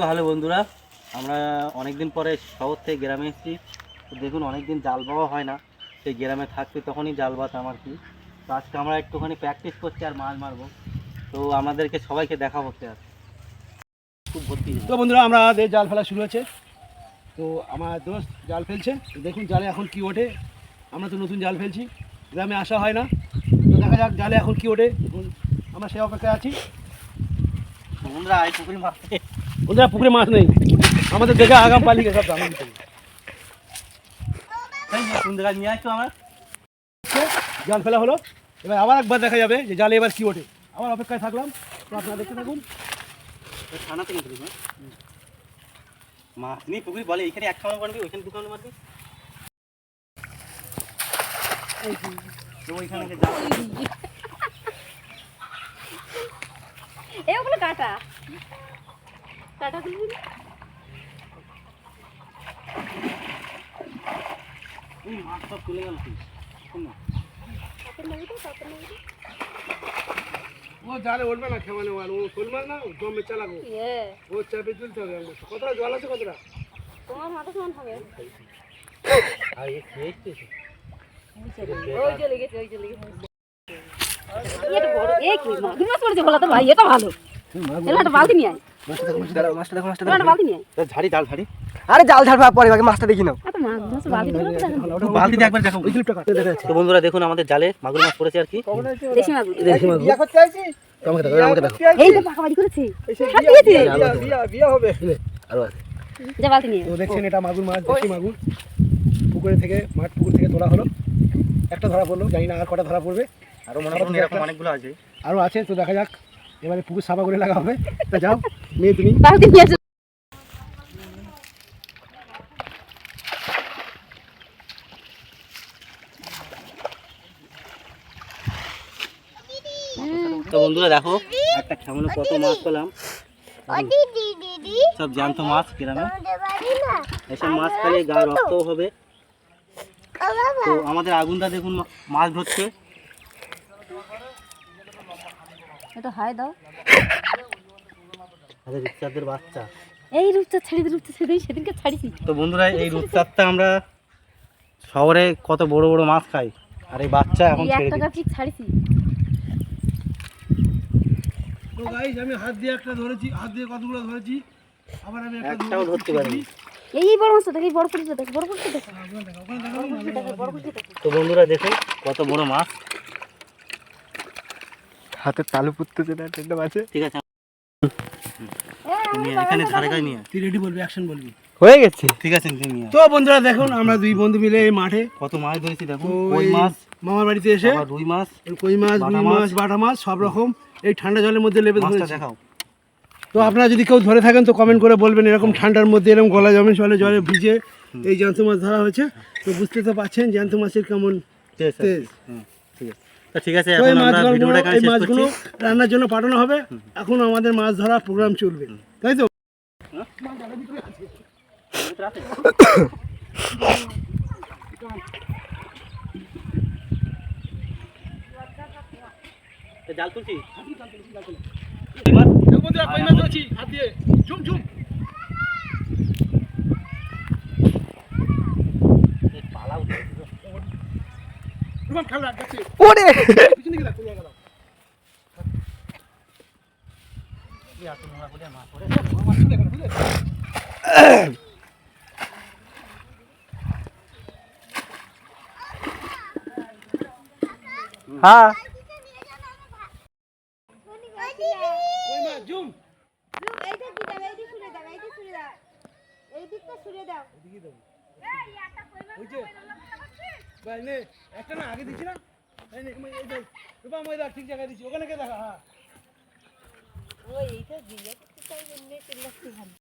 তো হ্যালো বন্ধুরা আমরা অনেক দিন পরে শহর থেকে গ্রামে এসেছি। দেখুন অনেক দিন জাল পাওয়া হয় না। সেই গ্রামে থাকতে তখনই জাল বাতাম আর কি। তো আজকে আমরা একটুখানি প্র্যাকটিস করছি আর মাছ মারবো। তো আমাদেরকে সবাইকে দেখা করতে আর। খুব ভর্তি তো বন্ধুরা আমরা আমাদের জাল ফেলা শুরু হয়েছে। তো আমার দোস্ত জাল ফেলছে। দেখুন জালে এখন কি ওঠে। আমরা তো নতুন জাল ফেলছি। গ্রামে আসা হয় না। তো দেখা যাক জালে এখন কি ওঠে। আমরা সে অপেক্ষায় আছি। বন্ধুরা এই পুকুরি মারতে বন্ধুরা পুকুরে মাছ নেই আমাদের দেখে আগাম পালিয়ে সব দাম কোন জায়গায় নিয়ে আসছো আমার জাল ফেলা হলো এবার আবার একবার দেখা যাবে যে জালে এবার কি ওঠে আবার অপেক্ষায় থাকলাম তো আপনারা দেখতে থাকুন থানা থেকে তুলিস না মাছ নেই পুকুরি বলে এইখানে এক খাওয়া মারবি ওইখানে দু খাওয়া মারবি তো ওইখানে যে জাল এই ওগুলো কাটা কাটা তুলবি না? এই মাছ সব তুলে গেল তুই শোন না তারপর নেবি তো, তারপর নেবি তো। ও জালে উঠবে না খেমানে ও শোল মাছ না জমে চালাবো ইয়ে, ও চাপে তুলতে হবে আমার কতটা জল আছে কতটা তোমার মাথা সমান হবে আর এই খেয়েছিস ওই চলে গেছে ওই চলে গেছে এটা বড় এই কি মাগুর মাছ পড়েছে বলো তো ভাই এটা ভালো এলা একটা বালতি নিয়ে আয় মাছটা দেখো মাছটা এলা একটা বালতি নিয়ে আয়। ঝাড়ি জাল ঝাড়ি। আরে জাল পরে আগে মাছটা দেখি নাও। এত মাছ মাছ বালতি নিয়ে আয়, দেখো। বালতিতে একবার দেখো ওই ক্লিপটা কাটতে দেখা যাচ্ছে। তো বন্ধুরা দেখুন আমাদের জালে মাগুর মাছ পড়েছে আর কি। দেশি মাগুর। দেখি মাছ বিয়া করতে আইছি? আমাকে দেখো আমাকে দেখো এই তো পাকা বাড়ি করেছে বিয়া বিয়া বিয়া বিয়া হবে। আরও আছে। যা বালতি নিয়ে তো দেখছেন এটা মাগুর মাছ দেশি মাগুর। পুকুরে থেকে মাঠ পুকুর থেকে তোলা হলো। একটা ধরা পড়ল জানি না আর কটা ধরা পড়বে। আরও মনে করুন এরকম অনেকগুলো আছে। আরও আছে তো দেখা যাক। এবারে পুকুর সাফা করে লাগা হবে। তা যাও। মেয়ে তুমি? বালতি নিয়ে আসো। তো বন্ধুরা দেখো একটা খেমনে কত মাছ পেলাম। সব জ্যান্ত মাছ গ্রামে। এসব মাছ খেলে গা রক্তও হবে। তো আমাদের আগুনটা দেখুন মাছ ধরছে। এটা হাই দাও। রূপচাঁদের বাচ্চা। এই ছেড়ে সেদিনকে ছাড়িছি। তো বন্ধুরা এই রূপচাঁদটা আমরা শহরে কত বড় বড় মাছ খাই আর এই বাচ্চা এখন ছেড়ে দিই ছাড়িছি। তো গাইস আমি হাত দিয়ে একটা ধরেছি হাত দিয়ে কতগুলো ধরেছি? আবার আমি একটা একটাও ধরতে পারিনি। এই এই বড় মাছটা দেখো বড় পুলিশটা দেখো বড় পুলিশটা দেখো। বড় পুলিশটা দেখো তো বন্ধুরা দেখুন কত বড় মাছ। হাতে তালু টেন্ডা মাছে। ঠিক আছে এখানে ধারে কাছে নিয়ে তুই রেডি বলবি অ্যাকশন বলবি? হয়ে গেছে। ঠিক আছে তুমি তো বন্ধুরা দেখুন আমরা দুই বন্ধু মিলে এই মাঠে কত মাছ ধরেছি দেখো কই মাছ? মামার বাড়িতে এসে রুই মাছ কই মাছ রুই মাছ। মাছ বাটা মাছ সব রকম এই ঠান্ডা জলের মধ্যে লেবে মাছটা ধরেছি। দেখাও। তো আপনারা যদি কেউ ধরে থাকেন তো কমেন্ট করে বলবেন এরকম ঠান্ডার মধ্যে এরকম গলা জমে জলে জলে ভিজে এই জ্যান্ত মাছ ধরা হয়েছে। তো বুঝতে তো পারছেন জ্যান্ত মাছের কেমন তেজ ঠিক আছে। তো ঠিক আছে এখন আমরা মাছগুলো ভিডিওটা এখানে শেষ মাছগুলো করছি রান্নার জন্য পাঠানো হবে। এখন আমাদের মাছ ধরা প্রোগ্রাম চলবে। তাই তো? জাল তুলছি। বন্ধুরা কই মাছ ধরেছি হাত দিয়ে। ঝুম ঝুম। ওরে! পিছনে গেলা কোথায় গেল হ্যাঁ। কই মাছ ঝুম হয়েছে ভাই, নে, একটা না, আগে দিছি না। এই নে, এই দেখ রূপা মই দেখ ঠিক জায়গায় দিছি, ওখানে কে দেখা হ্যাঁ। ওই এইটা দিয়ে